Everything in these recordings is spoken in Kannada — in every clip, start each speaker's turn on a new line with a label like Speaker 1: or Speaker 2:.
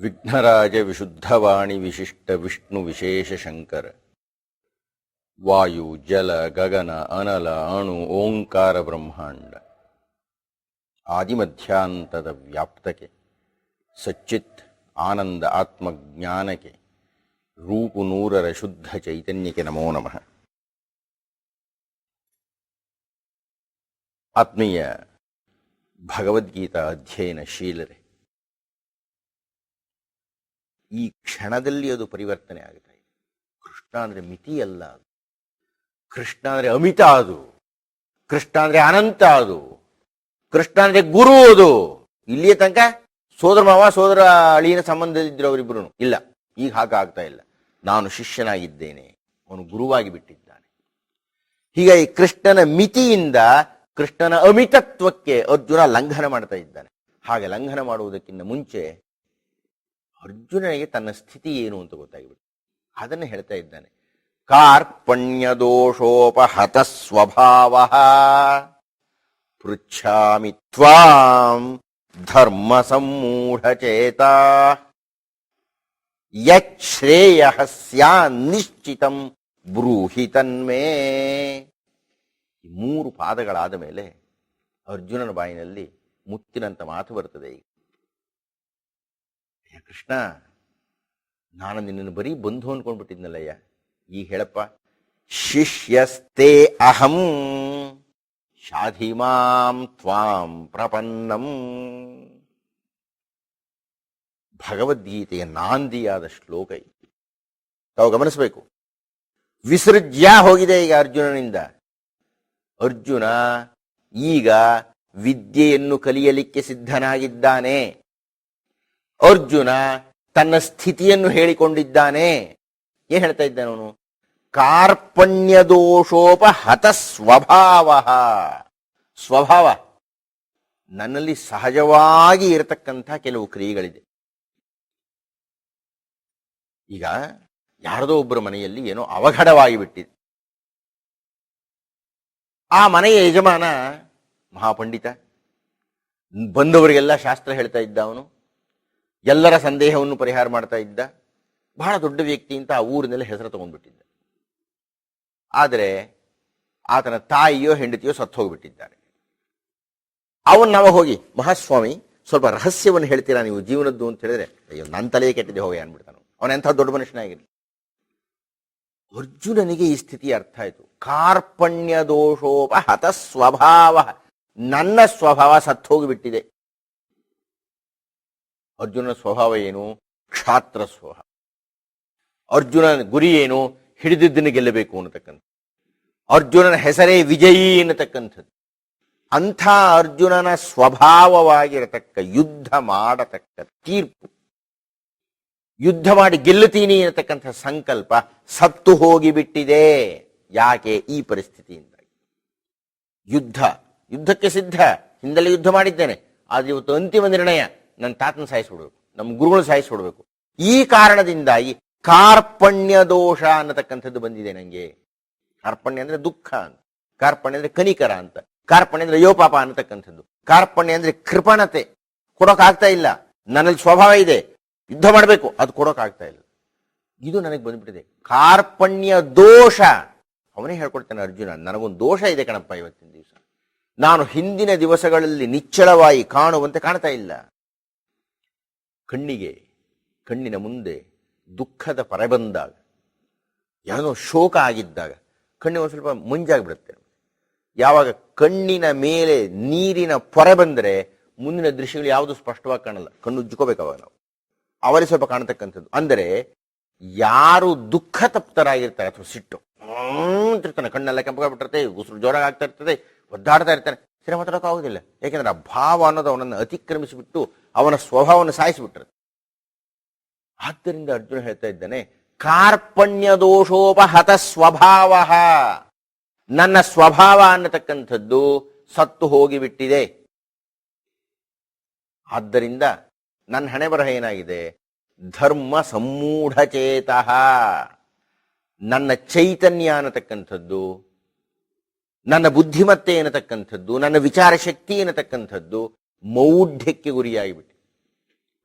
Speaker 1: ವಿಘ್ನರಾಜ ವಿಶುದ್ಧವಾಣಿ ವಿಶಿಷ್ಟ ವಿಷ್ಣು ವಿಶೇಷ ಶಂಕರ ವಾಯು ಜಲ ಗಗನ ಅನಲ ಅಣು ಓಂಕಾರ ಬ್ರಹ್ಮಾಂಡ ಆದಿಮಧ್ಯಾಂತದ ವ್ಯಾಪ್ತಕ್ಕೆ ಸಚ್ಚಿತ್ ಆನಂದ ಆತ್ಮಜ್ಞಾನಕ್ಕೆ ರೂಪು ನೂರರ ಶುದ್ಧ ಚೈತನ್ಯಕ್ಕೆ ನಮೋ ನಮಃ ಆತ್ಮೀಯ ಭಗವದ್ಗೀತಾ ಅಧ್ಯಯನ ಶೀಲರೇ ಈ ಕ್ಷಣದಲ್ಲಿ ಅದು ಪರಿವರ್ತನೆ ಆಗ್ತಾ ಇದೆ ಕೃಷ್ಣ ಅಂದ್ರೆ ಮಿತಿ ಅಲ್ಲ ಅದು. ಕೃಷ್ಣ ಅಂದ್ರೆ ಅಮಿತ ಅದು. ಕೃಷ್ಣ ಅಂದ್ರೆ ಅನಂತ ಅದು. ಕೃಷ್ಣ ಅಂದ್ರೆ ಗುರು ಅದು. ಇಲ್ಲಿಯ ತನಕ ಸೋದರ ಮಾವ, ಸೋದರ ಅಳಿಯನ ಸಂಬಂಧದಿದ್ರು ಅವರಿಬ್ಬರು ಇಲ್ಲ, ಈಗ ಹಾಗಾಗ್ತಾ ಇಲ್ಲ. ನಾನು ಶಿಷ್ಯನಾಗಿದ್ದೇನೆ. ಅವನು ಗುರುವಾಗಿ ಬಿಟ್ಟಿದ್ದಾನೆ. ಹೀಗಾಗಿ ಕೃಷ್ಣನ ಮಿತಿಯಿಂದ ಕೃಷ್ಣನ ಅಮಿತತ್ವಕ್ಕೆ ಅರ್ಜುನ ಲಂಘನ ಮಾಡ್ತಾ ಇದ್ದಾನೆ. ಹಾಗೆ ಲಂಘನ ಮಾಡುವುದಕ್ಕಿಂತ ಮುಂಚೆ ಅರ್ಜುನನಿಗೆ ತನ್ನ ಸ್ಥಿತಿ ಏನು ಅಂತ ಗೊತ್ತಾಗಿಬಿಟ್ಟು ಅದನ್ನು ಹೇಳ್ತಾ ಇದ್ದಾನೆ. ಕಾರ್ಪಣ್ಯ ದೋಷೋಪಹತ ಸ್ವಭಾವ ಪೃಚ್ಛಾಮಿ ತ್ವಾಂ ಧರ್ಮ ಸಮ್ಮೂಢಚೇತ ಯಶ್ರೇಯ ಸ್ಯಾ ನಿಶ್ಚಿತಂ ಬ್ರೂಹಿ ತನ್ಮೇ. ಮೂರು ಪಾದಗಳಾದ ಮೇಲೆ ಅರ್ಜುನನ ಬಾಯಿನಲ್ಲಿ ಮುತ್ತಿನಂತ ಮಾತು ಬರ್ತದೆ ಈಗ. ಕೃಷ್ಣ, ನಾನು ನಿನ್ನನ್ನು ಬರೀ ಬಂಧು ಅನ್ಕೊಂಡ್ಬಿಟ್ಟಿದ್ನಲ್ಲಯ್ಯ. ಈ ಹೇಳಪ್ಪ ಶಿಷ್ಯಸ್ತೆ ಅಹಂ ಶಾಧಿಮಾಂ ತ್ವಾಂ ಪ್ರಪನ್ನಂ. ಭಗವದ್ಗೀತೆಯ ನಾಂದಿಯಾದ ಶ್ಲೋಕ ಇದು ತಾವು ಗಮನಿಸಬೇಕು. ವಿಸೃಜ್ಯ ಹೋಗಿದೆ ಈಗ ಅರ್ಜುನನಿಂದ. ಅರ್ಜುನ ಈಗ ವಿದ್ಯೆಯನ್ನು ಕಲಿಯಲಿಕ್ಕೆ ಸಿದ್ಧನಾಗಿದ್ದಾನೆ. ಅರ್ಜುನ ತನ್ನ ಸ್ಥಿತಿಯನ್ನು ಹೇಳಿಕೊಂಡಿದ್ದಾನೆ. ಏನ್ ಹೇಳ್ತಾ ಇದ್ದಾನೆ ಅವನು? ಕಾರ್ಪಣ್ಯ ದೋಷೋಪಹತ ಸ್ವಭಾವ. ಸ್ವಭಾವ. ನನ್ನಲ್ಲಿ ಸಹಜವಾಗಿ ಇರತಕ್ಕಂತಹ ಕೆಲವು ಕ್ರಿಯೆಗಳಿದೆ. ಈಗ ಯಾರದೋ ಒಬ್ಬರ ಮನೆಯಲ್ಲಿ ಏನೋ ಅವಘಡವಾಗಿ ಬಿಟ್ಟಿದೆ. ಆ ಮನೆಯ ಯಜಮಾನ ಮಹಾಪಂಡಿತ, ಬಂದವರಿಗೆಲ್ಲ ಶಾಸ್ತ್ರ ಹೇಳ್ತಾ ಇದ್ದ ಅವನು. ಎಲ್ಲರ ಸಂದೇಹವನ್ನು ಪರಿಹಾರ ಮಾಡ್ತಾ ಇದ್ದ ಬಹಳ ದೊಡ್ಡ ವ್ಯಕ್ತಿ ಅಂತ ಆ ಊರಿನಲ್ಲಿ ಹೆಸರು ತಗೊಂಡ್ಬಿಟ್ಟಿದ್ದ. ಆದರೆ ಆತನ ತಾಯಿಯೋ ಹೆಂಡತಿಯೋ ಸತ್ತು ಹೋಗ್ಬಿಟ್ಟಿದ್ದಾರೆ. ಅವನ್ ನಾವ ಹೋಗಿ, ಮಹಾಸ್ವಾಮಿ, ಸ್ವಲ್ಪ ರಹಸ್ಯವನ್ನು ಹೇಳ್ತೀರಾ ನೀವು ಜೀವನದ್ದು? ಅಂತ ಹೇಳಿದ್ರೆ, ಅಯ್ಯೋ ನನ್ನ ತಲೆಯೇ ಕೆಟ್ಟಿದೆ ಹೋಗಿ ಅನ್ಬಿಡ್ತಾನು ಅವನ. ಎಂಥ ದೊಡ್ಡ ಮನುಷ್ಯನಾಗಿರಲಿ. ಅರ್ಜುನನಿಗೆ ಈ ಸ್ಥಿತಿ ಅರ್ಥ ಆಯ್ತು. ಕಾರ್ಪಣ್ಯ ದೋಷೋಪ ಹತ ಸ್ವಭಾವ ನನ್ನ ಸ್ವಭಾವ ಸತ್ತು ಹೋಗಿಬಿಟ್ಟಿದೆ. ಅರ್ಜುನನ ಸ್ವಭಾವ ಏನು? ಕ್ಷಾತ್ರ ಸ್ವಭಾವ. ಅರ್ಜುನನ ಗುರಿ ಏನು? ಹಿಡಿದಿದ್ದನ್ನು ಗೆಲ್ಲಬೇಕು ಅನ್ನತಕ್ಕಂಥ ಅರ್ಜುನನ ಹೆಸರೇ ವಿಜಯಿ ಅನ್ನತಕ್ಕಂಥದ್ದು. ಅಂಥ ಅರ್ಜುನನ ಸ್ವಭಾವವಾಗಿರತಕ್ಕ ಯುದ್ಧ ಮಾಡತಕ್ಕ ತೀರ್ಪು. ಯುದ್ಧ ಮಾಡಿ ಗೆಲ್ಲುತ್ತೀನಿ ಅನ್ನತಕ್ಕಂಥ ಸಂಕಲ್ಪ ಸತ್ತು ಹೋಗಿಬಿಟ್ಟಿದೆ. ಯಾಕೆ? ಈ ಪರಿಸ್ಥಿತಿಯಿಂದಾಗಿ. ಯುದ್ಧ. ಯುದ್ಧಕ್ಕೆ ಸಿದ್ಧ. ಹಿಂದಲೇ ಯುದ್ಧ ಮಾಡಿದ್ದೇನೆ. ಆದ್ರೆ ಇವತ್ತು ಅಂತಿಮ ನಿರ್ಣಯ. ನನ್ನ ತಾತನ ಸಾಯಿಸ್ಬಿಡ್ಬೇಕು ನಮ್ಮ ಗುರುಗಳು ಸಾಯಿಸ್ಬಿಡ್ಬೇಕು ಈ ಕಾರಣದಿಂದಾಗಿ ಕಾರ್ಪಣ್ಯ ದೋಷ ಅನ್ನತಕ್ಕಂಥದ್ದು ಬಂದಿದೆ ನನಗೆ ಕಾರ್ಪಣ್ಯ ಅಂದ್ರೆ ದುಃಖ ಅಂತ. ಕಾರ್ಪಣ್ಯ ಅಂದ್ರೆ ಕನಿಕರ ಅಂತ. ಕಾರ್ಪಣ್ಯ ಅಂದ್ರೆ ಯೋಪಾಪ ಅನ್ನತಕ್ಕಂಥದ್ದು. ಕಾರ್ಪಣ್ಯ ಅಂದ್ರೆ ಕೃಪಣತೆ. ಕೊಡೋಕಾಗ್ತಾ ಇಲ್ಲ. ನನ್ನಲ್ಲಿ ಸ್ವಭಾವ ಇದೆ. ಯುದ್ಧ ಮಾಡಬೇಕು. ಅದು ಕೊಡೋಕಾಗ್ತಾ ಇಲ್ಲ. ಇದು ನನಗೆ ಬಂದ್ಬಿಟ್ಟಿದೆ. ಕಾರ್ಪಣ್ಯ ದೋಷ. ಅವನೇ ಹೇಳ್ಕೊಡ್ತಾನೆ ಅರ್ಜುನ, ನನಗೊಂದು ದೋಷ ಇದೆ ಕಣಪ್ಪ ಇವತ್ತಿನ ದಿವಸ. ನಾನು ಹಿಂದಿನ ದಿವಸಗಳಲ್ಲಿ ನಿಚ್ಚಳವಾಗಿ ಕಾಣುವಂತೆ ಕಾಣ್ತಾ ಇಲ್ಲ. ಕಣ್ಣಿಗೆ, ಕಣ್ಣಿನ ಮುಂದೆ ದುಃಖದ ಪರೆ ಬಂದಾಗ ಏನೋ ಶೋಕ ಆಗಿದ್ದಾಗ ಕಣ್ಣಿಗೆ ಒಂದು ಸ್ವಲ್ಪ ಮುಂಜಾಗ್ಬಿಡುತ್ತೆ. ಯಾವಾಗ ಕಣ್ಣಿನ ಮೇಲೆ ನೀರಿನ ಪೊರೆ ಬಂದರೆ ಮುಂದಿನ ದೃಶ್ಯಗಳು ಯಾವುದು ಸ್ಪಷ್ಟವಾಗಿ ಕಾಣಲ್ಲ. ಕಣ್ಣು ಉಜ್ಜುಕೋಬೇಕು ಅವಾಗ ನಾವು. ಅವರೇ ಸ್ವಲ್ಪ ಕಾಣತಕ್ಕಂಥದ್ದು. ಅಂದರೆ ಯಾರು ದುಃಖ ತಪ್ತರಾಗಿರ್ತಾರೆ ಅಥವಾ ಸಿಟ್ಟು. ಅಂತಿರ್ತಾನೆ ಕಣ್ಣೆಲ್ಲ ಕೆಂಪಗಾಗ್ಬಿಟ್ಟಿರ್ತದೆ ಉಸಿರು ಜೋರಾಗಿ ಆಗ್ತಾ ಇರ್ತದೆ, ಒದ್ದಾಡ್ತಾ ಇರ್ತಾನೆ. ಸಿನಿಮಾ ಮಾತಾಡೋಕೆ ಆಗೋದಿಲ್ಲ. ಯಾಕೆಂದ್ರೆ ಆ ಭಾವ ಅನ್ನೋದು ಅವನನ್ನು ಅತಿಕ್ರಮಿಸಿಬಿಟ್ಟು ಅವನ ಸ್ವಭಾವವನ್ನು ಸಾಯಿಸಿಬಿಟ್ಟಿರುತ್ತೆ ಆದ್ದರಿಂದ ಅರ್ಜುನ ಹೇಳ್ತಾ ಇದ್ದಾನೆ, ಕಾರ್ಪಣ್ಯ ದೋಷೋಪಹತ ಸ್ವಭಾವ. ನನ್ನ ಸ್ವಭಾವ ಅನ್ನತಕ್ಕಂಥದ್ದು ಸತ್ತು ಹೋಗಿಬಿಟ್ಟಿದೆ. ಆದ್ದರಿಂದ ನನ್ನ ಹಣೆ ಬರಹ ಏನಾಗಿದೆ? ಧರ್ಮ ಸಮ್ಮೂಢಚೇತ ನನ್ನ ಚೈತನ್ಯ ಅನ್ನತಕ್ಕಂಥದ್ದು, ನನ್ನ ಬುದ್ಧಿಮತ್ತೆ ಏನತಕ್ಕಂಥದ್ದು ನನ್ನ ವಿಚಾರ ಶಕ್ತಿ ಅನ್ನತಕ್ಕಂಥದ್ದು ಮೌಢ್ಯಕ್ಕೆ ಗುರಿಯಾಗಿಬಿಟ್ಟೆ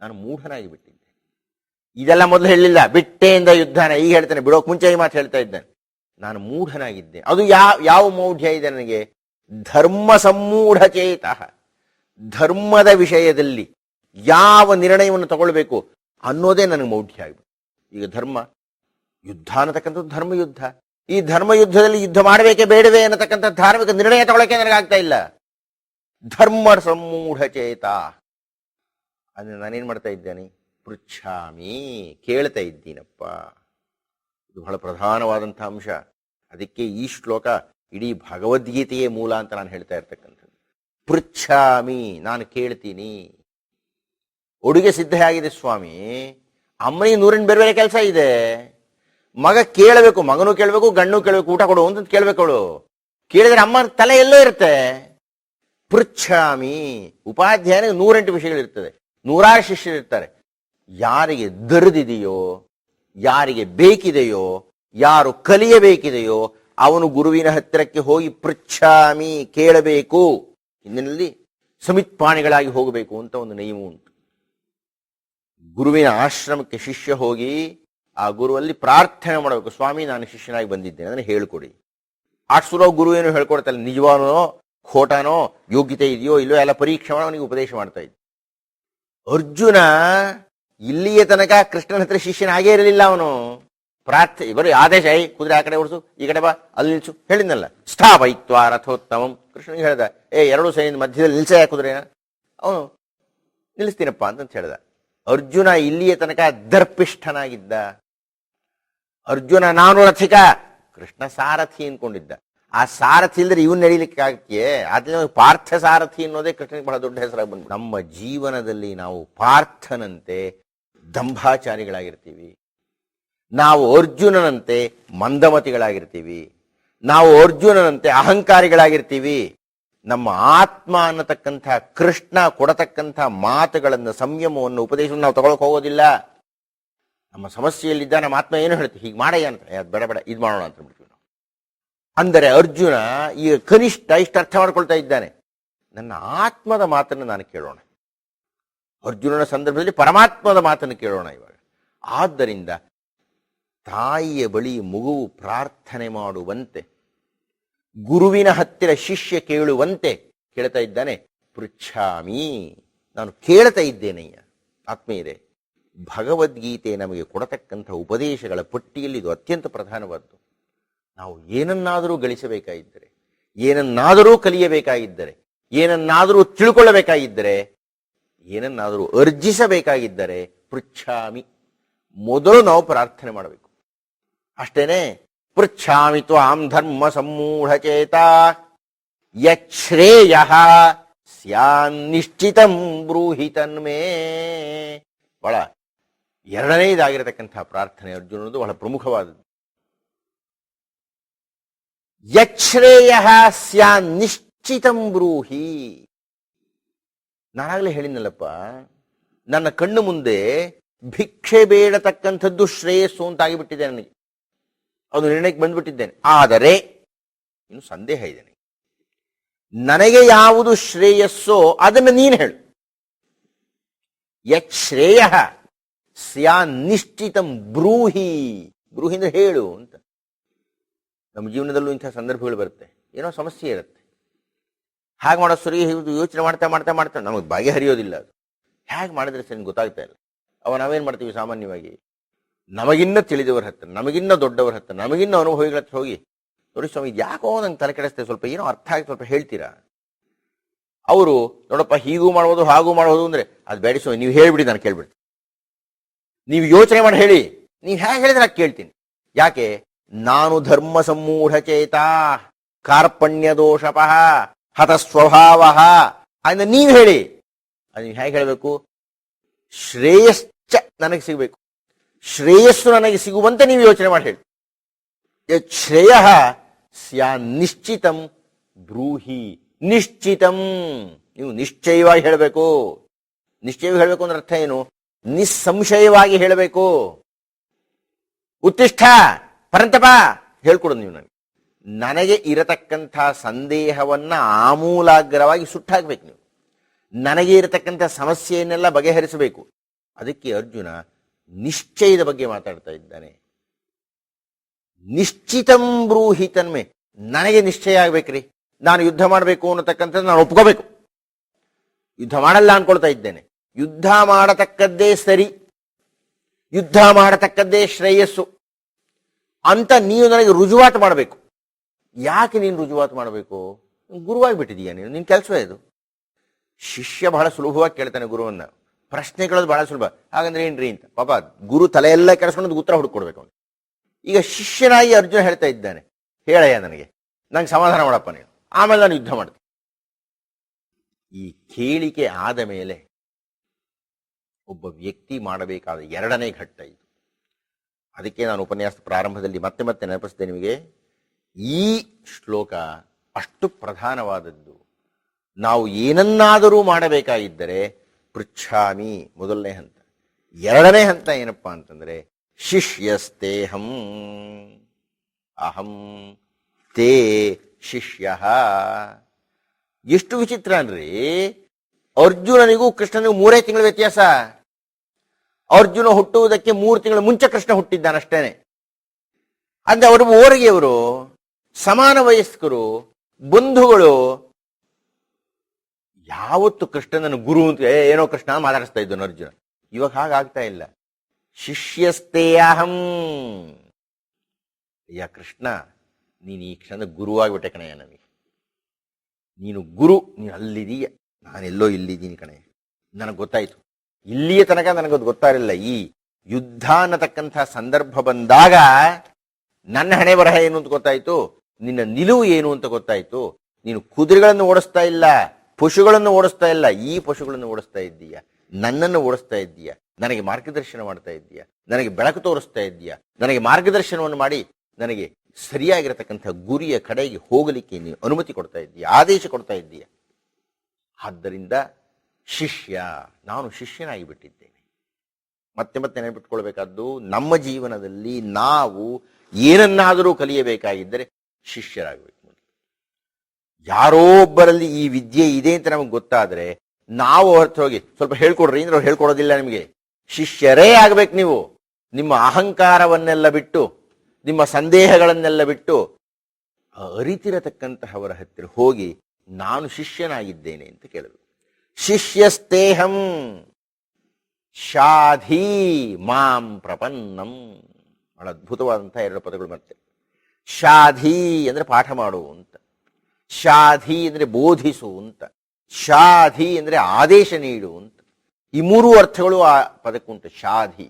Speaker 1: ನಾನು ಮೂಢನಾಗಿ ಬಿಟ್ಟಿದ್ದೆ ಇದೆಲ್ಲ ಮೊದಲು ಹೇಳಿಲ್ಲ. ಬಿಟ್ಟೆಯಿಂದ ಯುದ್ಧನ ಈಗ ಹೇಳ್ತಾನೆ. ಬಿಡೋಕ್ ಮುಂಚೆ ಈ ಮಾತು ಹೇಳ್ತಾ ಇದ್ದಾನೆ. ನಾನು ಮೂಢನಾಗಿದ್ದೆ. ಅದು ಯಾವ ಯಾವ ಮೌಢ್ಯ ಇದೆ ನನಗೆ? ಧರ್ಮ ಚೇತ. ಧರ್ಮದ ವಿಷಯದಲ್ಲಿ ಯಾವ ನಿರ್ಣಯವನ್ನು ತಗೊಳ್ಬೇಕು ಅನ್ನೋದೇ ನನಗೆ ಮೌಢ್ಯ ಆಗಿಬಿಟ್ಟು ಈಗ ಧರ್ಮ, ಯುದ್ಧ ಅನ್ನತಕ್ಕಂಥದ್ದು ಧರ್ಮ ಯುದ್ಧ ಈ ಧರ್ಮ ಯುದ್ಧದಲ್ಲಿ ಯುದ್ಧ ಮಾಡಬೇಕೇ ಬೇಡವೇ ಅನ್ನತಕ್ಕಂಥ ಧಾರ್ಮಿಕ ನಿರ್ಣಯ ತಗೊಳಕ್ಕೆ ನನಗಾಗ್ತಾ ಇಲ್ಲ. ಧರ್ಮ ಸಮ್ಮೂಢಚೇತ ಅದನ್ನ ನಾನೇನ್ ಮಾಡ್ತಾ ಇದ್ದೇನೆ ಪೃಚ್ಛಾಮಿ ಕೇಳ್ತಾ ಇದ್ದೀನಪ್ಪ. ಇದು ಬಹಳ ಪ್ರಧಾನವಾದಂಥ ಅಂಶ. ಅದಕ್ಕೆ ಈ ಶ್ಲೋಕ ಇಡೀ ಭಗವದ್ಗೀತೆಯೇ ಮೂಲ ಅಂತ ನಾನು ಹೇಳ್ತಾ ಇರ್ತಕ್ಕಂಥದ್ದು. ಪೃಚ್ಛಾಮಿ, ನಾನು ಕೇಳ್ತೀನಿ. ಉಡುಗೆ ಸಿದ್ಧ ಆಗಿದೆ ಸ್ವಾಮಿ. ಅಮ್ಮನಿಗೆ ನೂರಿನ ಬೇರೆ ಬೇರೆ ಕೆಲಸ ಇದೆ. ಮಗ ಕೇಳಬೇಕು, ಮಗನೂ ಕೇಳಬೇಕು, ಗಂಡು ಕೇಳಬೇಕು, ಊಟ ಕೊಡು ಅಂತ ಕೇಳಬೇಕು ಅವಳು. ಕೇಳಿದ್ರೆ ಅಮ್ಮನ ತಲೆ ಎಲ್ಲೋ ಇರುತ್ತೆ. ಪೃಚ್ಛಾಮಿ. ಉಪಾಧ್ಯಾಯನಿಗೆ ನೂರೆಂಟು ವಿಷಯಗಳಿರ್ತದೆ. ನೂರಾರು ಶಿಷ್ಯರಿರ್ತಾರೆ. ಯಾರಿಗೆ ದರ್ದಿದೆಯೋ, ಯಾರಿಗೆ ಬೇಕಿದೆಯೋ, ಯಾರು ಕಲಿಯಬೇಕಿದೆಯೋ, ಅವನು ಗುರುವಿನ ಹತ್ತಿರಕ್ಕೆ ಹೋಗಿ ಪೃಚ್ಛಾಮಿ ಕೇಳಬೇಕು. ಇಂದಿನಲ್ಲಿ ಸಮಿತ್ಪಾಣಿಗಳಾಗಿ ಹೋಗಬೇಕು ಅಂತ ಒಂದು ನಿಯಮ ಉಂಟು. ಗುರುವಿನ ಆಶ್ರಮಕ್ಕೆ ಶಿಷ್ಯ ಹೋಗಿ, ಆ ಗುರುವಲ್ಲಿ ಪ್ರಾರ್ಥನೆ ಮಾಡಬೇಕು. ಸ್ವಾಮಿ, ನಾನು ಶಿಷ್ಯನಾಗಿ ಬಂದಿದ್ದೇನೆ. ಅದನ್ನು ಹೇಳ್ಕೊಡಿ. ಆಟ್ಸುರೋ ಗುರು ಏನು ಹೇಳ್ಕೊಡ್ತಲ್ಲ ನಿಜವಾನೋ? ಖೋಟನೋ ಯೋಗ್ಯತೆ ಇದೆಯೋ ಇಲ್ಲೋ ಎಲ್ಲ ಪರೀಕ್ಷೆ ಮಾಡಿ ಅವನಿಗೆ ಉಪದೇಶ ಮಾಡ್ತಾ ಇದ್ದ. ಅರ್ಜುನ ಇಲ್ಲಿಯ ತನಕ ಕೃಷ್ಣನ ಹತ್ರ ಶಿಷ್ಯನಾಗೇ ಇರಲಿಲ್ಲ ಅವನು. ಪ್ರಾರ್ಥಿ, ಬರೀ ಆದೇಶ ಐ ಕುದುರೆ ಆ ಕಡೆ ಓಡಿಸು, ಈ ಕಡೆ ಬಾ, ಅಲ್ಲಿ ನಿಲ್ಸು, ಹೇಳಿದ್ನಲ್ಲ. ಸ್ಥಾಪಯಿತ್ವ ರಥೋತ್ತಮಂ. ಕೃಷ್ಣನಿಗೆ ಹೇಳ್ದ ಏ ಎರಡು ಸೈನ್ಯದ ಮಧ್ಯದಲ್ಲಿ ನಿಲ್ಸ ಕುದುರೆನ? ಅವನು, ನಿಲ್ಲಿಸ್ತೀನಪ್ಪ ಅಂತ ಹೇಳ್ದ. ಅರ್ಜುನ ಇಲ್ಲಿಯ ತನಕ ದರ್ಪಿಷ್ಠನಾಗಿದ್ದ. ಅರ್ಜುನ ನಾನು ರಥಿಕ ಕೃಷ್ಣ ಸಾರಥಿ ಅನ್ಕೊಂಡಿದ್ದ. ಆ ಸಾರಥಿ ಇಲ್ದ್ರೆ ಇವನ್ ನಡೀಲಿಕ್ಕೆ ಆಗ್ತೀಯೇ? ಆದ್ರೆ ಪಾರ್ಥ ಸಾರಥಿ ಅನ್ನೋದೇ ಕೃಷ್ಣನಿಗೆ ಬಹಳ ದೊಡ್ಡ ಹೆಸರಾಗಿ ಬಂದ್ಬಿಟ್ಟು ನಮ್ಮ ಜೀವನದಲ್ಲಿ ನಾವು ಪಾರ್ಥನಂತೆ ದಂಭಾಚಾರಿಗಳಾಗಿರ್ತೀವಿ. ನಾವು ಅರ್ಜುನನಂತೆ ಮಂದಮತಿಗಳಾಗಿರ್ತೀವಿ. ನಾವು ಅರ್ಜುನನಂತೆ ಅಹಂಕಾರಿಗಳಾಗಿರ್ತೀವಿ. ನಮ್ಮ ಆತ್ಮ ಅನ್ನತಕ್ಕಂಥ ಕೃಷ್ಣ ಕೊಡತಕ್ಕಂಥ ಮಾತುಗಳನ್ನು, ಸಂಯಮವನ್ನು, ಉಪದೇಶವನ್ನು ನಾವು ತಗೊಳಕ್ ಹೋಗೋದಿಲ್ಲ. ನಮ್ಮ ಸಮಸ್ಯೆಯಲ್ಲಿದ್ದ ನಮ್ಮ ಆತ್ಮ ಏನು ಹೇಳ್ತೀವಿ ಹೀಗೆ ಮಾಡಯ್ಯ ಅಂತ. ಬೇಡ ಬೇಡ, ಇದು ಮಾಡೋಣ ಅಂತ ಅಂದರೆ ಅರ್ಜುನ ಈಗ ಕನಿಷ್ಠ ಇಷ್ಟು ಅರ್ಥ ಮಾಡ್ಕೊಳ್ತಾ ಇದ್ದಾನೆ. ನನ್ನ ಆತ್ಮದ ಮಾತನ್ನು ನಾನು ಕೇಳೋಣ. ಅರ್ಜುನನ ಸಂದರ್ಭದಲ್ಲಿ ಪರಮಾತ್ಮದ ಮಾತನ್ನು ಕೇಳೋಣ ಇವಾಗ. ಆದ್ದರಿಂದ ತಾಯಿಯ ಬಳಿ ಮಗುವು ಪ್ರಾರ್ಥನೆ ಮಾಡುವಂತೆ, ಗುರುವಿನ ಹತ್ತಿರ ಶಿಷ್ಯ ಕೇಳುವಂತೆ ಕೇಳ್ತಾ ಇದ್ದಾನೆ. ಪೃಚ್ಛಾಮಿ, ನಾನು ಕೇಳ್ತಾ ಇದ್ದೇನಯ್ಯ ಆತ್ಮೀಯರೇ, ಭಗವದ್ಗೀತೆ ನಮಗೆ ಕೊಡತಕ್ಕಂಥ ಉಪದೇಶಗಳ ಪಟ್ಟಿಯಲ್ಲಿ ಇದು ಅತ್ಯಂತ ಪ್ರಧಾನವಾದ್ದು. ನಾವು ಏನನ್ನಾದರೂ ಗಳಿಸಬೇಕಾಗಿದ್ದರೆ, ಏನನ್ನಾದರೂ ಕಲಿಯಬೇಕಾಗಿದ್ದರೆ, ಏನನ್ನಾದರೂ ತಿಳ್ಕೊಳ್ಳಬೇಕಾಗಿದ್ದರೆ, ಏನನ್ನಾದರೂ ಅರ್ಜಿಸಬೇಕಾಗಿದ್ದರೆ ಪೃಚ್ಛಾಮಿ. ಮೊದಲು ನಾವು ಪ್ರಾರ್ಥನೆ ಮಾಡಬೇಕು. ಅಷ್ಟೇನೆ ಪೃಚ್ಛಾಮಿ ತ್ವಾಂ ಧರ್ಮ ಸಮ್ಮೂಢಚೇತ ಯಶ್ರೇಯ ಸ್ಯಾನ್ನಿಶ್ಚಿತಂ ಬ್ರೂಹಿ ತನ್ಮೇ. ಬಹಳ ಎರಡನೇದಾಗಿರತಕ್ಕಂಥ ಪ್ರಾರ್ಥನೆ ಅರ್ಜುನದು ಬಹಳ ಪ್ರಮುಖವಾದದ್ದು. ಯಶ್ರೇಯ ಸ್ಯಾನ್ ನಿಶ್ಚಿತಂ ಬ್ರೂಹಿ. ನಾನಾಗಲೇ ಹೇಳಿದ್ನಲ್ಲಪ್ಪ, ನನ್ನ ಕಣ್ಣು ಮುಂದೆ ಭಿಕ್ಷೆ ಬೇಡತಕ್ಕಂಥದ್ದು ಶ್ರೇಯಸ್ಸು ಅಂತಾಗಿಬಿಟ್ಟಿದೆ ನನಗೆ. ಅದು ನಿರ್ಣಯಕ್ಕೆ ಬಂದ್ಬಿಟ್ಟಿದ್ದೇನೆ. ಆದರೆ, ಇನ್ನು ಸಂದೇಹ ಇದೆ ನನಗೆ. ಯಾವುದು ಶ್ರೇಯಸ್ಸೋ ಅದನ್ನು ನೀನು ಹೇಳು. ಯತ್ ಶ್ರೇಯ ಸ್ಯಾ ನಿಶ್ಚಿತಂ ಬ್ರೂಹಿ. ಬ್ರೂಹಿ ಹೇಳು ಅಂತ. ನಮ್ಮ ಜೀವನದಲ್ಲೂ ಇಂಥ ಸಂದರ್ಭಗಳು ಬರುತ್ತೆ. ಏನೋ ಸಮಸ್ಯೆ ಇರುತ್ತೆ. ಹಾಗೆ ಮಾಡೋ ಸರಿ ಇದು ಯೋಚನೆ ಮಾಡ್ತಾ ಮಾಡ್ತಾ ಮಾಡ್ತಾ ನಮಗೆ ಹರಿಯೋದಿಲ್ಲ ಅದು. ಹೇಗೆ ಮಾಡಿದ್ರೆ ಸರಿ ಗೊತ್ತಾಗ್ತಾ ಇಲ್ಲ. ಅವ ನಾವೇನು ಮಾಡ್ತೀವಿ ಸಾಮಾನ್ಯವಾಗಿ? ನಮಗಿನ್ನ ತಿಳಿದವರ ಹತ್ರ, ನಮಗಿನ್ನ ದೊಡ್ಡವರ ಹತ್ರ, ನಮಗಿನ್ನ ಅನುಭವಿಗಳ ಹತ್ರ ಹೋಗಿ, ನೋಡಿ ಸ್ವಾಮಿ ಯಾಕೋ ನಂಗೆ ತಲೆ ಕೆಡಿಸ್ತೇವೆ ಸ್ವಲ್ಪ ಏನೋ ಅರ್ಥ ಆಗಿ ಸ್ವಲ್ಪ ಹೇಳ್ತೀರಾ? ಅವರು, ನೋಡಪ್ಪ, ಹೀಗೂ ಮಾಡ್ಬೋದು, ಹಾಗೂ ಮಾಡ್ಬೋದು ಅಂದ್ರೆ, ಅದು ಬೇಡ ಸ್ವಾಮಿ ನೀವು ಹೇಳಿಬಿಡಿ, ನಾನು ಕೇಳ್ಬಿಡ್ತೀನಿ. ನೀವು ಯೋಚನೆ ಮಾಡಿ ಹೇಳಿ. ನೀವು ಹೇಗೆ ಹೇಳಿದ್ರೆ ನಾನು ಕೇಳ್ತೀನಿ. ಯಾಕೆ? ನಾನು ಧರ್ಮ ಸಮ್ಮೂಢ ಚೇತ ಕಾರ್ಪಣ್ಯ ದೋಷಪಃ ಹತ ಸ್ವಭಾವ ಅದನ್ನ ನೀವು ಹೇಳಿ. ಅದು ನೀವು ಹೇಗೆ ಹೇಳಬೇಕು? ಶ್ರೇಯಶ್ಚ ನನಗೆ ಸಿಗಬೇಕು. ಶ್ರೇಯಸ್ಸು ನನಗೆ ಸಿಗುವಂತೆ ನೀವು ಯೋಚನೆ ಮಾಡಿ ಹೇಳಿ. ಶ್ರೇಯ ಸ್ಯಾ ನಿಶ್ಚಿತಂ ಬ್ರೂಹಿ. ನಿಶ್ಚಿತಂ. ನೀವು ನಿಶ್ಚಯವಾಗಿ ಹೇಳಬೇಕು. ನಿಶ್ಚಯವಾಗಿ ಹೇಳಬೇಕು ಅಂದ್ರೆ ಅರ್ಥ ಏನು? ನಿಸ್ಸಂಶಯವಾಗಿ ಹೇಳಬೇಕು. ಉತ್ತಿಷ್ಠ. ಪರಂತಪ ಹೇಳ್ಕೊಡು ನೀವು ನನಗೆ. ನನಗೆ ಇರತಕ್ಕಂಥ ಸಂದೇಹವನ್ನ ಆಮೂಲಾಗ್ರವಾಗಿ ಸುಟ್ಟಾಕ್ಬೇಕು ನೀವು. ನನಗೆ ಇರತಕ್ಕಂಥ ಸಮಸ್ಯೆಯನ್ನೆಲ್ಲ ಬಗೆಹರಿಸಬೇಕು. ಅದಕ್ಕೆ ಅರ್ಜುನ ನಿಶ್ಚಯದ ಬಗ್ಗೆ ಮಾತಾಡ್ತಾ ಇದ್ದಾನೆ. ನಿಶ್ಚಿತಂ ಬ್ರೂಹಿತನ್ಮೆ ನನಗೆ ನಿಶ್ಚಯ ಆಗ್ಬೇಕ್ರಿ. ನಾನು ಯುದ್ಧ ಮಾಡಬೇಕು ಅನ್ನತಕ್ಕಂಥದ್ದು ನಾನು ಒಪ್ಕೋಬೇಕು. ಯುದ್ಧ ಮಾಡಲ್ಲ ಅನ್ಕೊಳ್ತಾ ಇದ್ದೇನೆ. ಯುದ್ಧ ಮಾಡತಕ್ಕದ್ದೇ ಸರಿ. ಯುದ್ಧ ಮಾಡತಕ್ಕದ್ದೇ ಶ್ರೇಯಸ್ಸು. ಅಂತ ನೀವು ನನಗೆ ರುಜುವಾತು ಮಾಡಬೇಕು. ಯಾಕೆ ನೀನು ರುಜುವಾತು ಮಾಡಬೇಕು? ಗುರುವಾಗಿ ಬಿಟ್ಟಿದೀಯ ನೀನು ನಿನ್ನ ಕೆಲಸವೇ ಇದು. ಶಿಷ್ಯ ಬಹಳ ಸುಲಭವಾಗಿ ಕೇಳ್ತಾನೆ ಗುರುವನ್ನ. ಪ್ರಶ್ನೆ ಕೇಳೋದು ಬಹಳ ಸುಲಭ. ಹಾಗಂದ್ರೆ ಏನ್ರಿ ಅಂತ. ಪಾಪ ಗುರು ತಲೆಯೆಲ್ಲ ಕೆಡಿಸ್ಕೊಂಡು ಉತ್ತರ ಹುಡುಕೊಡ್ಬೇಕು ಅವನು. ಈಗ ಶಿಷ್ಯನಾಗಿ ಅರ್ಜುನ ಹೇಳ್ತಾ ಇದ್ದಾನೆ. ಹೇಳಯ್ಯ ನನಗೆ. ನಂಗೆ ಸಮಾಧಾನ ಮಾಡಪ್ಪ ನೀನು. ಆಮೇಲೆ ನಾನು ಯುದ್ಧ ಮಾಡ್ತೀನಿ. ಈ ಕೇಳಿಕೆ ಆದ ಮೇಲೆ ಒಬ್ಬ ವ್ಯಕ್ತಿ ಮಾಡಬೇಕಾದ ಎರಡನೇ ಘಟ್ಟ ಇದು. ಅದಕ್ಕೆ ನಾನು ಉಪನ್ಯಾಸ ಪ್ರಾರಂಭದಲ್ಲಿ ಮತ್ತೆ ಮತ್ತೆ ನೆನಪಿಸಿದೆ ನಿಮಗೆ, ಈ ಶ್ಲೋಕ ಅಷ್ಟು ಪ್ರಧಾನವಾದದ್ದು. ನಾವು ಏನನ್ನಾದರೂ ಮಾಡಬೇಕಾಗಿದ್ದರೆ ಪೃಚ್ಛಾಮಿ ಮೊದಲನೇ ಹಂತ. ಎರಡನೇ ಹಂತ ಏನಪ್ಪ ಅಂತಂದ್ರೆ, ಶಿಷ್ಯಸ್ತೇಹಂ. ಅಹಂ ತೇ ಶಿಷ್ಯ. ಎಷ್ಟು ವಿಚಿತ್ರ ಅನ್ರಿ? ಅರ್ಜುನನಿಗೂ ಕೃಷ್ಣನಿಗೂ ಮೂರೇ ತಿಂಗಳ ವ್ಯತ್ಯಾಸ. ಅರ್ಜುನ ಹುಟ್ಟುವುದಕ್ಕೆ ಮೂರು ತಿಂಗಳು ಮುಂಚೆ ಕೃಷ್ಣ ಹುಟ್ಟಿದ್ದಾನಷ್ಟೇನೆ. ಅಂದ್ರೆ ಅವರು ಓರಿಗೆಯವರು ಸಮಾನ ವಯಸ್ಕರು ಬಂಧುಗಳು. ಯಾವತ್ತು ಕೃಷ್ಣನನ್ನು ಗುರು ಅಂತ "ಏ, ಏನೋ ಕೃಷ್ಣ ಮಾತಾಡಿಸ್ತಾ ಇದ್ದನು ಅರ್ಜುನ. ಇವಾಗ ಹಾಗಾಗ್ತಾ ಇಲ್ಲ. ಶಿಷ್ಯಸ್ತೇಯಹಂ ಅಯ್ಯ ಕೃಷ್ಣ ನೀನು ಈ ಕ್ಷಣ ಗುರುವಾಗಿಬಿಟ್ಟೆ ಕಣಯ್ಯ ನನಗೆ. ನೀನು ಗುರು ನೀನು ಅಲ್ಲಿದೀಯ ನಾನೆಲ್ಲೋ ಇಲ್ಲಿದ್ದೀನಿ ಕಣಯ್ಯ ನನಗೆ ಗೊತ್ತಾಯ್ತು. ಇಲ್ಲಿಯ ತನಕ ನನಗದು ಗೊತ್ತಾಗಿಲ್ಲ ಈ ಯುದ್ಧ ಅನ್ನತಕ್ಕಂಥ ಸಂದರ್ಭ ಬಂದಾಗ ನನ್ನ ಹಣೆ ಬರಹ ಏನು ಅಂತ ಗೊತ್ತಾಯಿತು? ನಿನ್ನ ನಿಲುವು ಏನು ಅಂತ ಗೊತ್ತಾಯಿತು? ನೀನು ಕುದುರೆಗಳನ್ನು ಓಡಿಸ್ತಾ ಇಲ್ಲ, ಪಶುಗಳನ್ನು ಓಡಿಸ್ತಾ ಇಲ್ಲ, ಈ ಪಶುಗಳನ್ನು ಓಡಿಸ್ತಾ ಇದ್ದೀಯ, ನನ್ನನ್ನು ಓಡಿಸ್ತಾ ಇದ್ದೀಯ, ನನಗೆ ಮಾರ್ಗದರ್ಶನ ಮಾಡ್ತಾ ಇದ್ದೀಯ, ನನಗೆ ಬೆಳಕು ತೋರಿಸ್ತಾ ಇದ್ದೀಯ, ನನಗೆ ಮಾರ್ಗದರ್ಶನವನ್ನು ಮಾಡಿ ನನಗೆ ಸರಿಯಾಗಿರತಕ್ಕಂಥ ಗುರಿಯ ಕಡೆಗೆ ಹೋಗಲಿಕ್ಕೆ ನೀನು ಅನುಮತಿ ಕೊಡ್ತಾ ಇದ್ದೀಯ, ಆದೇಶ ಕೊಡ್ತಾ ಇದ್ದೀಯ. ಆದ್ದರಿಂದ ಶಿಷ್ಯ. ನಾನು ಶಿಷ್ಯನಾಗಿ ಬಿಟ್ಟಿದ್ದೇನೆ ಮತ್ತೆ ಮತ್ತೆ ನೆನಪಿಟ್ಕೊಳ್ಬೇಕಾದ್ದು ನಮ್ಮ ಜೀವನದಲ್ಲಿ ನಾವು ಏನನ್ನಾದರೂ ಕಲಿಯಬೇಕಾಗಿದ್ದರೆ ಶಿಷ್ಯರಾಗಬೇಕು ಯಾರೋ ಒಬ್ಬರಲ್ಲಿ ಈ ವಿದ್ಯೆ ಇದೆ ಅಂತ ನಮಗೆ ಗೊತ್ತಾದ್ರೆ ನಾವು ಹೊರತು ಹೋಗಿ ಸ್ವಲ್ಪ ಹೇಳ್ಕೊಡ್ರಿ ಅಂದ್ರೆ ಅವ್ರು ಹೇಳ್ಕೊಡೋದಿಲ್ಲ ನಿಮಗೆ. ಶಿಷ್ಯರೇ ಆಗ್ಬೇಕು ನೀವು. ನಿಮ್ಮ ಅಹಂಕಾರವನ್ನೆಲ್ಲ ಬಿಟ್ಟು, ನಿಮ್ಮ ಸಂದೇಹಗಳನ್ನೆಲ್ಲ ಬಿಟ್ಟು ಅರಿತಿರತಕ್ಕಂತಹವರ ಹತ್ತಿರ ಹೋಗಿ ನಾನು ಶಿಷ್ಯನಾಗಿದ್ದೇನೆ ಅಂತ ಕೇಳಬೇಕು. ಶಿಷ್ಯಸ್ತೇಹಂ ಶಾಧಿ ಮಾಂ ಪ್ರಪನ್ನಂ. ಬಹಳ ಅದ್ಭುತವಾದಂಥ ಎರಡು ಪದಗಳು ಮತ್ತೆ. ಶಾಧಿ ಅಂದರೆ ಪಾಠ ಮಾಡು ಅಂತ. ಶಾಧಿ ಅಂದರೆ ಬೋಧಿಸು ಅಂತ. ಶಾಧಿ ಅಂದರೆ ಆದೇಶ ನೀಡು ಅಂತ. ಈ ಮೂರು ಅರ್ಥಗಳು ಆ ಪದಕ್ಕುಂಟು ಶಾಧಿ.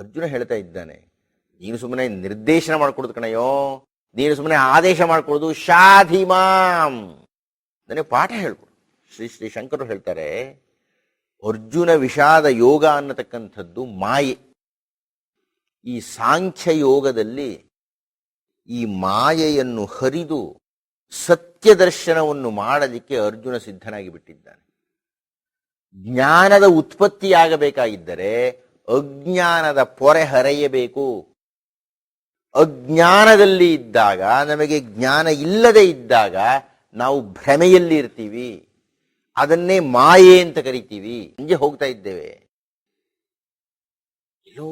Speaker 1: ಅರ್ಜುನ ಹೇಳ್ತಾ ಇದ್ದಾನೆ, ನೀನು ಸುಮ್ಮನೆ ನಿರ್ದೇಶನ ಮಾಡ್ಕೊಡುದು ಕಣಯ್ಯೋ, ನೀನು ಸುಮ್ಮನೆ ಆದೇಶ ಮಾಡ್ಕೊಡೋದು ಶಾಧಿ ಮಾಂ. ನನಗೆ ಪಾಠ ಹೇಳ್ಕೊಡು. ಶ್ರೀ ಶ್ರೀ ಶಂಕರು ಹೇಳ್ತಾರೆ, ಅರ್ಜುನ ವಿಷಾದ ಯೋಗ ಅನ್ನತಕ್ಕಂಥದ್ದು ಮಾಯೆ. ಈ ಸಾಂಖ್ಯ ಯೋಗದಲ್ಲಿ ಈ ಮಾಯೆಯನ್ನು ಹರಿದು ಸತ್ಯ ದರ್ಶನವನ್ನು ಮಾಡಲಿಕ್ಕೆ ಅರ್ಜುನ ಸಿದ್ಧನಾಗಿ ಬಿಟ್ಟಿದ್ದಾನೆ. ಜ್ಞಾನದ ಉತ್ಪತ್ತಿಯಾಗಬೇಕಾಗಿದ್ದರೆ ಅಜ್ಞಾನದ ಪೊರೆ ಹರೆಯಬೇಕು. ಅಜ್ಞಾನದಲ್ಲಿ ಇದ್ದಾಗ, ನಮಗೆ ಜ್ಞಾನ ಇಲ್ಲದೆ ಇದ್ದಾಗ ನಾವು ಭ್ರಮೆಯಲ್ಲಿ ಇರ್ತೀವಿ ಅದನ್ನೇ ಮಾಯೆ ಅಂತ ಕರಿತೀವಿ. ಹಂಗೆ ಹೋಗ್ತಾ ಇದ್ದೇವೆ. ಎಲ್ಲೋ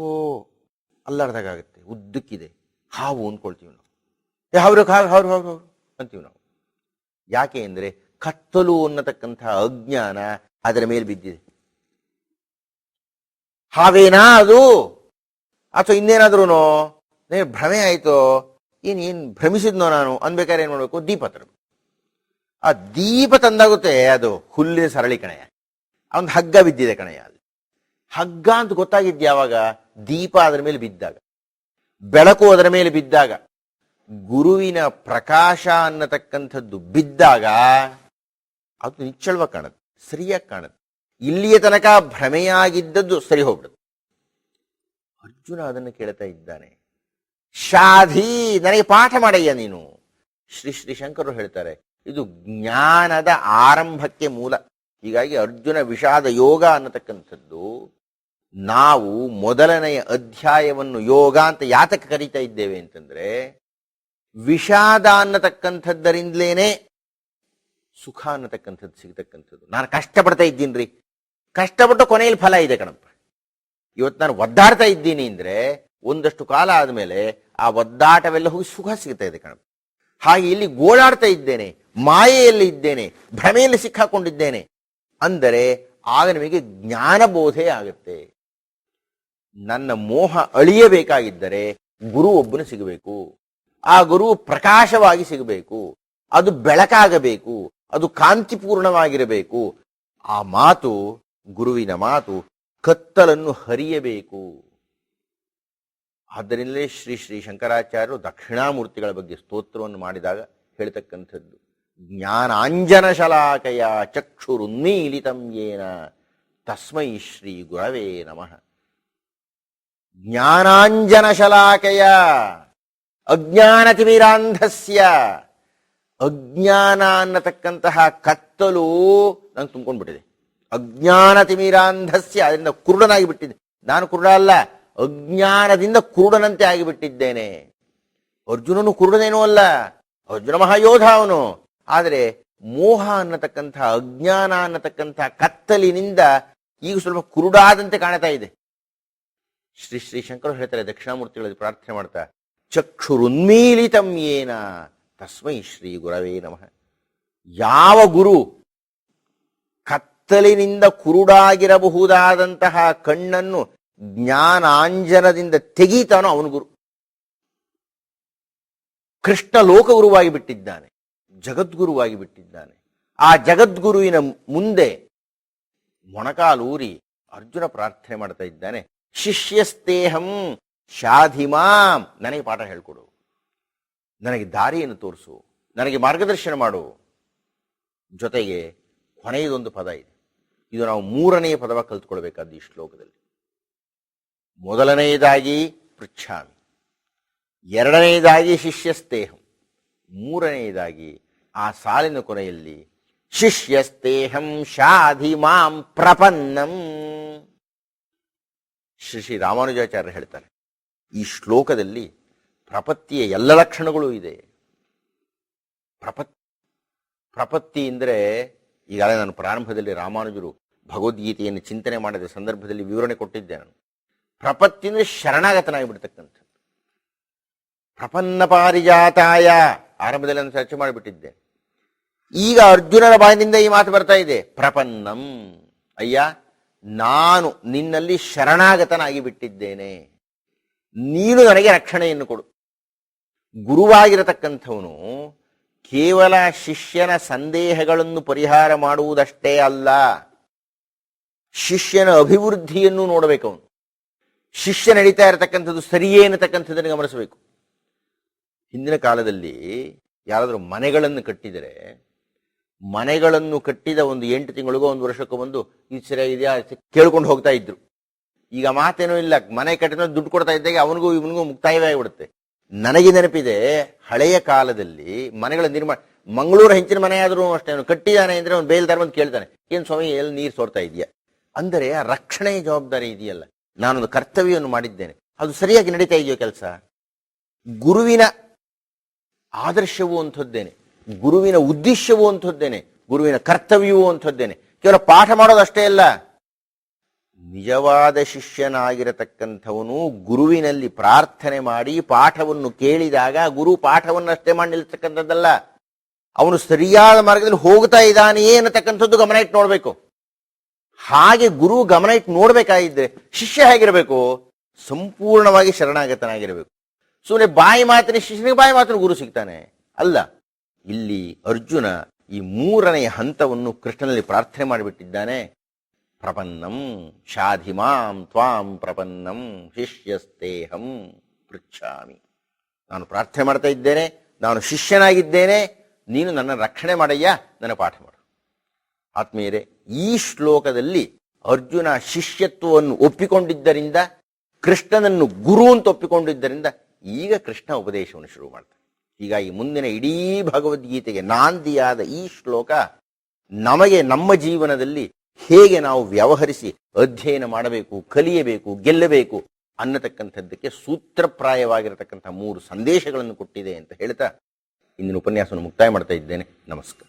Speaker 1: ಅಲ್ಲಾಡ್ದಾಗುತ್ತೆ ಉದ್ದಕ್ಕಿದೆ. ಹಾವು ಅಂದ್ಕೊಳ್ತೀವಿ ನಾವು. ಹಾವ್ರು ಹಾವು ಹೌರು ಹೌರು ಹೌರು ಅಂತೀವಿ ನಾವು. ಯಾಕೆ ಅಂದ್ರೆ ಕತ್ತಲು ಅನ್ನತಕ್ಕಂತಹ ಅಜ್ಞಾನ ಅದರ ಮೇಲೆ ಬಿದ್ದಿದೆ. ಹಾವೇನಾ ಅದು? ಅಥವಾ ಇನ್ನೇನಾದ್ರೂ ಭ್ರಮೆ ಆಯ್ತೋ? ಏನ್ ಏನ್ ಭ್ರಮಿಸಿದ್ನೋ ನಾನು? ಅನ್ಬೇಕಾದ್ರೆ ಏನ್ ಮಾಡ್ಬೇಕು? ದೀಪ ತರಬೇಕು ಆ ದೀಪ ತಂದಾಗುತ್ತೆ ಅದು ಹುಲ್ಲಿನ ಸರಳಿ ಕಣೆಯ ಒಂದು ಹಗ್ಗ ಬಿದ್ದಿದೆ ಕಣೆಯ ಅಲ್ಲಿ ಹಗ್ಗ ಅಂತ ಗೊತ್ತಾಗಿದ್ದು ಯಾವಾಗ ದೀಪ ಅದರ ಮೇಲೆ ಬಿದ್ದಾಗ. ಬೆಳಕು ಅದರ ಮೇಲೆ ಬಿದ್ದಾಗ. ಗುರುವಿನ ಪ್ರಕಾಶ ಅನ್ನತಕ್ಕಂಥದ್ದು ಬಿದ್ದಾಗ ಅದು ನಿಚ್ಚಳವಾಗಿ ಕಾಣುತ್ತೆ, ಸರಿಯಾಗಿ ಕಾಣುತ್ತೆ. ಇಲ್ಲಿಯ ತನಕ ಭ್ರಮೆಯಾಗಿದ್ದದ್ದು ಸರಿ ಹೋಗ್ಬಿಡುತ್ತೆ. ಅರ್ಜುನ ಅದನ್ನು ಕೇಳ್ತಾ ಇದ್ದಾನೆ. ಶಾಧಿ, ನನಗೆ ಪಾಠ ಮಾಡಯ್ಯ ನೀನು. ಶ್ರೀ ಶ್ರೀ ಶಂಕರರು ಹೇಳ್ತಾರೆ ಇದು ಜ್ಞಾನದ ಆರಂಭಕ್ಕೆ ಮೂಲ. ಹೀಗಾಗಿ ಅರ್ಜುನ ವಿಷಾದ ಯೋಗ ಅನ್ನತಕ್ಕಂಥದ್ದು ನಾವು ಮೊದಲನೆಯ ಅಧ್ಯಾಯವನ್ನು ಯೋಗ ಅಂತ ಯಾತಕ್ಕೆ ಕರೀತಾ ಇದ್ದೇವೆ ಅಂತಂದ್ರೆ ವಿಷಾದ ಅನ್ನತಕ್ಕಂಥದ್ದರಿಂದಲೇನೆ ಸುಖ ಅನ್ನತಕ್ಕಂಥದ್ದು ಸಿಗತಕ್ಕಂಥದ್ದು. ನಾನು ಕಷ್ಟಪಡ್ತಾ ಇದ್ದೀನ್ರಿ. ಕಷ್ಟಪಟ್ಟು ಕೊನೆಯಲ್ಲಿ ಫಲ ಇದೆ ಕಣಪ್ಪ. ಇವತ್ತು ನಾನು ಒದ್ದಾಡ್ತಾ ಇದ್ದೀನಿ ಅಂದ್ರೆ ಒಂದಷ್ಟು ಕಾಲ ಆದಮೇಲೆ ಆ ಒದ್ದಾಟವೆಲ್ಲ ಹೋಗಿ ಸುಖ ಸಿಗ್ತಾ ಇದೆ ಕಣಪ್ಪ. ಹಾಗೆ ಇಲ್ಲಿ ಗೋಳಾಡ್ತಾ ಇದ್ದೇನೆ. ಮಾಯೆಯಲ್ಲಿ ಇದ್ದೇನೆ, ಭ್ರಮೆಯಲ್ಲಿ ಸಿಕ್ಕಾಕೊಂಡಿದ್ದೇನೆ. ಅಂದರೆ ಆಗ ನಿಮಗೆ ಜ್ಞಾನಬೋಧೆ ಆಗುತ್ತೆ. ನನ್ನ ಮೋಹ ಅಳಿಯಬೇಕಾಗಿದ್ದರೆ ಗುರು ಒಬ್ಬನು ಸಿಗಬೇಕು. ಆ ಗುರು ಪ್ರಕಾಶವಾಗಿ ಸಿಗಬೇಕು. ಅದು ಬೆಳಕಾಗಬೇಕು. ಅದು ಕಾಂತಿಪೂರ್ಣವಾಗಿರಬೇಕು. ಆ ಮಾತು, ಗುರುವಿನ ಮಾತು, ಕತ್ತಲನ್ನು ಹರಿಯಬೇಕು. ಆದ್ದರಿಂದಲೇ ಶ್ರೀ ಶ್ರೀ ಶಂಕರಾಚಾರ್ಯರು ದಕ್ಷಿಣಾಮೂರ್ತಿಗಳ ಬಗ್ಗೆ ಸ್ತೋತ್ರವನ್ನು ಮಾಡಿದಾಗ ಹೇಳ್ತಕ್ಕಂಥದ್ದು. ಜ್ಞಾನಾಂಜನ ಶಲಾಕಯ ಚಕ್ಷುರುನ್ನೀಲಿತಂ ಯೇನ ತಸ್ಮೈ ಶ್ರೀ ಗುರವೇ ನಮಃ. ಜ್ಞಾನಾಂಜನ ಶಲಾಕಯ ಅಜ್ಞಾನತಿಮಿರಾಂಧಸ್ಯ ಅಜ್ಞಾನ ಅನ್ನತಕ್ಕಂತಹ ಕತ್ತಲು ನಂಗೆ ತುಂಬ್ಕೊಂಡ್ಬಿಟ್ಟಿದೆ. ಅಜ್ಞಾನತಿಮಿರಾಂಧಸ್ಯ ಅದರಿಂದ ಕುರುಡನಾಗಿ ಬಿಟ್ಟಿದ್ದೆ ನಾನು ಕುರುಡ ಅಲ್ಲ, ಅಜ್ಞಾನದಿಂದ ಕುರುಡನಂತೆ ಆಗಿಬಿಟ್ಟಿದ್ದೇನೆ. ಅರ್ಜುನನು ಕುರುಡನೇನೂ ಅಲ್ಲ, ಅರ್ಜುನ ಮಹಾಯೋಧ ಅವನು. ಆದರೆ ಮೋಹ ಅನ್ನತಕ್ಕಂಥ, ಅಜ್ಞಾನ ಅನ್ನತಕ್ಕಂಥ ಕತ್ತಲಿನಿಂದ ಈಗ ಸ್ವಲ್ಪ ಕುರುಡಾದಂತೆ ಕಾಣ್ತಾ ಇದೆ. ಶ್ರೀ ಶ್ರೀ ಶಂಕರ ಹೇಳ್ತಾರೆ, ದಕ್ಷಿಣಾಮೂರ್ತಿಗಳಲ್ಲಿ ಪ್ರಾರ್ಥನೆ ಮಾಡ್ತಾ, ಚಕ್ಷುರುನ್ಮೀಲಿತಂ ಏನ ತಸ್ಮೈ ಶ್ರೀ ಗುರವೇ ನಮಃ. ಯಾವ ಗುರು ಕತ್ತಲಿನಿಂದ ಕುರುಡಾಗಿರಬಹುದಾದಂತಹ ಕಣ್ಣನ್ನು ಜ್ಞಾನಾಂಜನದಿಂದ ತೆಗೀತಾನೋ ಅವನು ಗುರು. ಕೃಷ್ಣ ಲೋಕಗುರುವಾಗಿ ಬಿಟ್ಟಿದ್ದಾನೆ ಜಗದ್ಗುರುವಾಗಿ ಬಿಟ್ಟಿದ್ದಾನೆ. ಆ ಜಗದ್ಗುರುವಿನ ಮುಂದೆ ಮೊಣಕಾಲೂರಿ ಅರ್ಜುನ ಪ್ರಾರ್ಥನೆ ಮಾಡ್ತಾ ಇದ್ದಾನೆ. ಶಿಷ್ಯಸ್ತೇಹಂ ಶಾಧಿಮಾಂ. ನನಗೆ ಪಾಠ ಹೇಳ್ಕೊಡು. ನನಗೆ ದಾರಿಯನ್ನು ತೋರಿಸು. ನನಗೆ ಮಾರ್ಗದರ್ಶನ ಮಾಡು. ಜೊತೆಗೆ ಕೊನೆಯದೊಂದು ಪದ ಇದೆ. ಇದು ನಾವು ಮೂರನೆಯ ಪದವಾಗಿ ಕಲ್ತ್ಕೊಳ್ಬೇಕಾದ ಈ ಶ್ಲೋಕದಲ್ಲಿ. ಮೊದಲನೆಯದಾಗಿ ಪೃಚ್ಛಾಮಿ. ಎರಡನೆಯದಾಗಿ ಶಿಷ್ಯಸ್ತೇಹಂ. ಮೂರನೆಯದಾಗಿ ಆ ಸಾಲಿನ ಕೊನೆಯಲ್ಲಿ, ಶಿಷ್ಯಸ್ತೇಹಂ ಶಾಧಿ ಮಾಂ ಪ್ರಪನ್ನಂ. ಶ್ರೀ ಶ್ರೀ ರಾಮಾನುಜಾಚಾರ್ಯ ಹೇಳ್ತಾರೆ, ಈ ಶ್ಲೋಕದಲ್ಲಿ ಪ್ರಪತ್ತಿಯ ಎಲ್ಲ ಲಕ್ಷಣಗಳು ಇದೆ. ಪ್ರಪತ್, ಪ್ರಪತ್ತಿ ಅಂದರೆ, ಈಗಾಗಲೇ ನಾನು ಪ್ರಾರಂಭದಲ್ಲಿ ರಾಮಾನುಜರು ಭಗವದ್ಗೀತೆಯನ್ನು ಚಿಂತನೆ ಮಾಡಿದ ಸಂದರ್ಭದಲ್ಲಿ ವಿವರಣೆ ಕೊಟ್ಟಿದ್ದೆ ನಾನು. ಪ್ರಪತ್ತಿ ಅಂದರೆ ಶರಣಾಗತನಾಗಿ ಬಿಡ್ತಕ್ಕಂಥದ್ದು ಪ್ರಪನ್ನ ಪಾರಿಜಾತಾಯ, ಆರಂಭದಲ್ಲಿ ನಾನು ಚರ್ಚೆ ಮಾಡಿಬಿಟ್ಟಿದ್ದೆ. ಈಗ ಅರ್ಜುನನ ಬಾಯಿನಿಂದ ಈ ಮಾತು ಬರ್ತಾ ಇದೆ. ಪ್ರಪನ್ನಂ. ಅಯ್ಯ, ನಾನು ನಿನ್ನಲ್ಲಿ ಶರಣಾಗತನಾಗಿ ಬಿಟ್ಟಿದ್ದೇನೆ ನೀನು ನನಗೆ ರಕ್ಷಣೆಯನ್ನು ಕೊಡು. ಗುರುವಾಗಿರತಕ್ಕಂಥವನು ಕೇವಲ ಶಿಷ್ಯನ ಸಂದೇಹಗಳನ್ನು ಪರಿಹಾರ ಮಾಡುವುದಷ್ಟೇ ಅಲ್ಲ, ಶಿಷ್ಯನ ಅಭಿವೃದ್ಧಿಯನ್ನು ನೋಡಬೇಕು ಅವನು ಶಿಷ್ಯ ನಡೀತಾ ಇರತಕ್ಕಂಥದ್ದು ಸರಿಯೇ ಅನ್ನತಕ್ಕಂಥದ್ದನ್ನು ಗಮನಿಸಬೇಕು. ಹಿಂದಿನ ಕಾಲದಲ್ಲಿ ಯಾರಾದರೂ ಮನೆಗಳನ್ನು ಕಟ್ಟಿದರೆ ಮನೆಗಳನ್ನು ಕಟ್ಟಿದ ಒಂದು ಎಂಟು ತಿಂಗಳಿಗೋ ಒಂದು ವರ್ಷಕ್ಕೋ ಬಂದು ಇದು ಸರಿಯಾಗಿದೆಯಾ ಕೇಳ್ಕೊಂಡು ಹೋಗ್ತಾ ಇದ್ರು. ಈಗ ಮಾತೇನೂ ಇಲ್ಲ. ಮನೆ ಕಟ್ಟಿದ ದುಡ್ಡು ಕೊಡ್ತಾ ಇದ್ದಾಗ ಅವನಿಗೂ ಇವನಿಗೂ ಮುಕ್ತಾಯವೇ ಆಗಿಬಿಡುತ್ತೆ ನನಗೆ ನೆನಪಿದೆ, ಹಳೆಯ ಕಾಲದಲ್ಲಿ ಮನೆಗಳ ನಿರ್ಮಾಣ, ಮಂಗಳೂರು ಹೆಂಚಿನ ಮನೆ ಆದರೂ ಅಷ್ಟೇ, ಅವನು ಕಟ್ಟಿದಾನೆ ಅಂದ್ರೆ ಅವನು ಬೇಲ್ದಾರ ಬಂದು ಕೇಳ್ತಾನೆ, ಏನು ಸ್ವಾಮಿ, ಎಲ್ಲಿ ನೀರು ಸೋರ್ತಾ ಇದೆಯಾ? ಅಂದರೆ ಆ ರಕ್ಷಣೆಯ ಜವಾಬ್ದಾರಿ ಇದೆಯಲ್ಲ. ನಾನೊಂದು ಕರ್ತವ್ಯವನ್ನು ಮಾಡಿದ್ದೇನೆ. ಅದು ಸರಿಯಾಗಿ ನಡೀತಾ ಇದೆಯೋ ಕೆಲಸ? ಗುರುವಿನ ಆದರ್ಶವು ಅಂಥದ್ದೇನೆ. ಗುರುವಿನ ಉದ್ದೇಶವೂ ಅಂಥದ್ದೇನೆ, ಗುರುವಿನ ಕರ್ತವ್ಯವೂ ಅಂಥದ್ದೇನೆ. ಕೇವಲ ಪಾಠ ಮಾಡೋದಷ್ಟೇ ಅಲ್ಲ, ನಿಜವಾದ ಶಿಷ್ಯನಾಗಿರತಕ್ಕಂಥವನು ಗುರುವಿನಲ್ಲಿ ಪ್ರಾರ್ಥನೆ ಮಾಡಿ ಪಾಠವನ್ನು ಕೇಳಿದಾಗ ಗುರು ಪಾಠವನ್ನು ಅಷ್ಟೇ ಮಾಡಿ ನಿಲ್ತಕ್ಕಂಥದ್ದಲ್ಲ ಅವನು ಸರಿಯಾದ ಮಾರ್ಗದಲ್ಲಿ ಹೋಗ್ತಾ ಇದ್ದಾನೆಯೇ ಅನ್ನತಕ್ಕಂಥದ್ದು ಗಮನ ಇಟ್ಟು ನೋಡಬೇಕು. ಹಾಗೆ ಗುರು ಗಮನ ಇಟ್ಟು ನೋಡ್ಬೇಕಾಗಿದ್ರೆ ಶಿಷ್ಯ ಹೇಗಿರಬೇಕು? ಸಂಪೂರ್ಣವಾಗಿ ಶರಣಾಗತನಾಗಿರಬೇಕು. ಸುಮ್ಮನೆ ಬಾಯಿ ಮಾತಿನ ಶಿಷ್ಯನಿಗೆ ಬಾಯಿ ಮಾತಿನ ಗುರು ಸಿಗ್ತಾನೆ. ಅಲ್ಲ ಇಲ್ಲಿ ಅರ್ಜುನ ಈ ಮೂರನೆಯ ಹಂತವನ್ನು ಕೃಷ್ಣನಲ್ಲಿ ಪ್ರಾರ್ಥನೆ ಮಾಡಿಬಿಟ್ಟಿದ್ದಾನೆ. ಪ್ರಪನ್ನಂ ಶಾಧಿಮಾಂ ತ್ವಾಂ ಪ್ರಪನ್ನಂ ಶಿಷ್ಯಸ್ತೇಹಂ ಪೃಚ್ಛಾಮಿ. ನಾನು ಪ್ರಾರ್ಥನೆ ಮಾಡ್ತಾ ಇದ್ದೇನೆ, ನಾನು ಶಿಷ್ಯನಾಗಿದ್ದೇನೆ, ನೀನು ನನ್ನ ರಕ್ಷಣೆ ಮಾಡಯ್ಯ, ನನ್ನ ಪಾಠ ಮಾಡು. ಆತ್ಮೀಯರೇ, ಈ ಶ್ಲೋಕದಲ್ಲಿ ಅರ್ಜುನ ಶಿಷ್ಯತ್ವವನ್ನು ಒಪ್ಪಿಕೊಂಡಿದ್ದರಿಂದ, ಕೃಷ್ಣನನ್ನು ಗುರು ಅಂತ ಒಪ್ಪಿಕೊಂಡಿದ್ದರಿಂದ, ಈಗ ಕೃಷ್ಣ ಉಪದೇಶವನ್ನು ಶುರು ಮಾಡ್ತಾನೆ. ಹೀಗಾಗಿ ಮುಂದಿನ ಇಡೀ ಭಗವದ್ಗೀತೆಗೆ ನಾಂದಿಯಾದ ಈ ಶ್ಲೋಕ ನಮಗೆ ನಮ್ಮ ಜೀವನದಲ್ಲಿ ಹೇಗೆ ನಾವು ವ್ಯವಹರಿಸಿ ಅಧ್ಯಯನ ಮಾಡಬೇಕು, ಕಲಿಯಬೇಕು, ಗೆಲ್ಲಬೇಕು ಅನ್ನತಕ್ಕಂಥದ್ದಕ್ಕೆ ಸೂತ್ರಪ್ರಾಯವಾಗಿರತಕ್ಕಂಥ ಮೂರು ಸಂದೇಶಗಳನ್ನು ಕೊಟ್ಟಿದೆ ಅಂತ ಹೇಳ್ತಾ ಇಂದಿನ ಉಪನ್ಯಾಸವನ್ನು ಮುಕ್ತಾಯ ಮಾಡ್ತಾ ಇದ್ದೇನೆ. ನಮಸ್ಕಾರ.